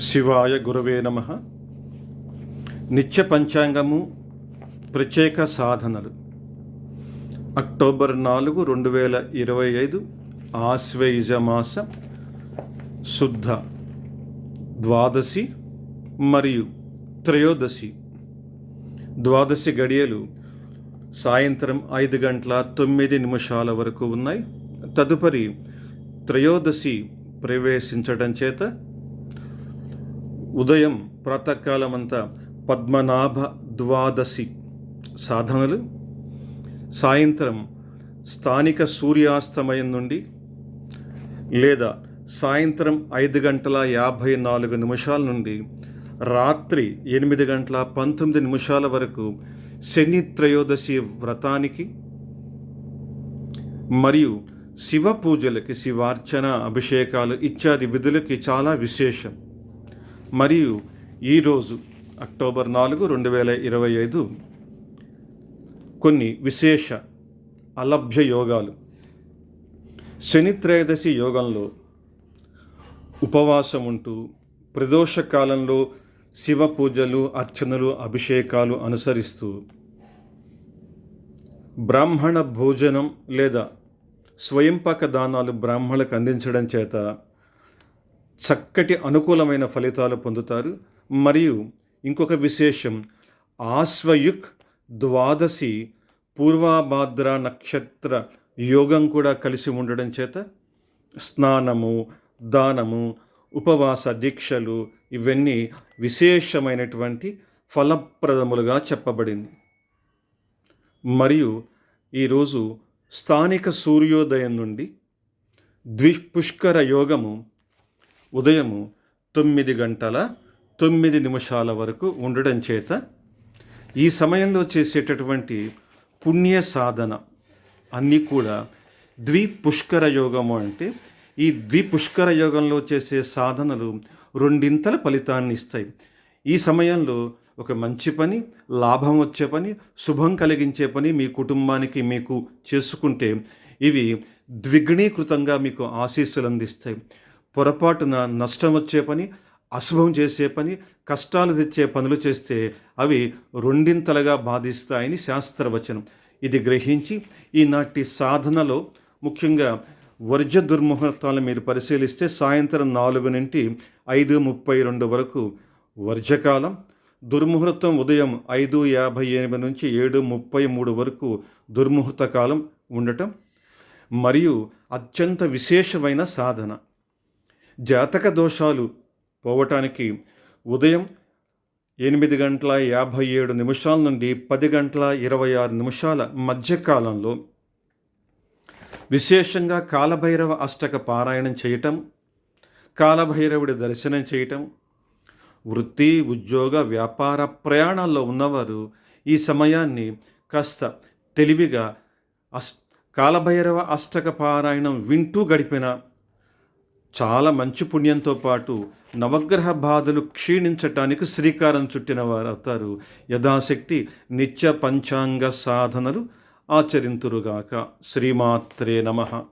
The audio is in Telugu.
శివాయ గురవే నమ. నిత్య పంచాంగము ప్రత్యేక సాధనలు. అక్టోబర్ నాలుగు రెండు వేల ఇరవై ఐదు ఆశ్వయుజమాస శుద్ధ ద్వాదశి మరియు త్రయోదశి. ద్వాదశి గడియలు సాయంత్రం ఐదు గంటల తొమ్మిది నిమిషాల వరకు ఉన్నాయి. తదుపరి త్రయోదశి ప్రవేశించడం చేత ఉదయం ప్రాతకాలమంతా పద్మనాభ ద్వాదశి సాధనలు సాయంత్రం స్థానిక సూర్యాస్తమయం నుండి లేదా సాయంత్రం ఐదు గంటల యాభై నాలుగు నిమిషాల నుండి రాత్రి ఎనిమిది గంటల పంతొమ్మిది నిమిషాల వరకు శని త్రయోదశి వ్రతానికి మరియు శివ పూజలకి శివార్చన అభిషేకాలు ఇత్యాది విధులకి చాలా విశేషం. మరియు ఈరోజు అక్టోబర్ నాలుగు రెండు వేల ఇరవై ఐదు కొన్ని విశేష అలభ్య యోగాలు. శని త్రయోదశి యోగంలో ఉపవాసం ఉంటూ ప్రదోష కాలంలో శివ పూజలు అర్చనలు అభిషేకాలు అనుసరిస్తూ బ్రాహ్మణ భోజనం లేదా స్వయంపాక దానాలు బ్రాహ్మణులకు అందించడం చేత చక్కటి అనుకూలమైన ఫలితాలు పొందుతారు. మరియు ఇంకొక విశేషం ఆశ్వయుక్ ద్వాదశి పూర్వాభాద్ర నక్షత్ర యోగం కూడా కలిసి ఉండడం చేత స్నానము దానము ఉపవాస దీక్షలు ఇవన్నీ విశేషమైనటువంటి ఫలప్రదములుగా చెప్పబడింది. మరియు ఈరోజు స్థానిక సూర్యోదయం నుండి ద్విపుష్కర యోగము ఉదయము తొమ్మిది గంటల తొమ్మిది నిమిషాల వరకు ఉండడం చేత ఈ సమయంలో చేసేటటువంటి పుణ్య సాధన అన్నీ కూడా ద్విపుష్కర యోగము అంటే ఈ ద్విపుష్కర యోగంలో చేసే సాధనలు రెండింతల ఫలితాన్ని ఇస్తాయి. ఈ సమయంలో ఒక మంచి పని లాభం వచ్చే పని శుభం కలిగించే పని మీ కుటుంబానికి మీకు చేసుకుంటే ఇవి ద్విగుణీకృతంగా మీకు ఆశీస్సులు అందిస్తాయి. పొరపాటున నష్టం వచ్చే పని అశుభం చేసే పని కష్టాలు తెచ్చే పనులు చేస్తే అవి రెండింతలుగా బాధిస్తాయని శాస్త్రవచనం. ఇది గ్రహించి ఈనాటి సాధనలో ముఖ్యంగా వర్జ దుర్ముహూర్తాలు మీరు పరిశీలిస్తే సాయంత్రం నాలుగు నుండి ఐదు ముప్పై రెండు వరకు వర్జకాలం దుర్ముహూర్తం ఉదయం ఐదు యాభై ఎనిమిది నుంచి ఏడు ముప్పై మూడు వరకు దుర్ముహూర్త కాలం ఉండటం మరియు అత్యంత విశేషమైన సాధన. జాతక దోషాలు పోవటానికి ఉదయం ఎనిమిది గంటల యాభై ఏడు నిమిషాల నుండి పది గంటల ఇరవై ఆరు నిమిషాల మధ్యకాలంలో విశేషంగా కాలభైరవ అష్టక పారాయణం చేయటం కాలభైరవుడి దర్శనం చేయటం వృత్తి ఉద్యోగ వ్యాపార ప్రయాణాల్లో ఉన్నవారు ఈ సమయాన్ని కాస్త తెలివిగా అస్ కాలభైరవ అష్టక పారాయణం వింటూ గడిపిన చాలా మంచి పుణ్యంతో పాటు నవగ్రహ బాధలు క్షీణించటానికి శ్రీకారం చుట్టిన వారు అవుతారు. యథాశక్తి నిత్య పంచాంగ సాధనలు ఆచరింతురుగాక. శ్రీమాత్రే నమః.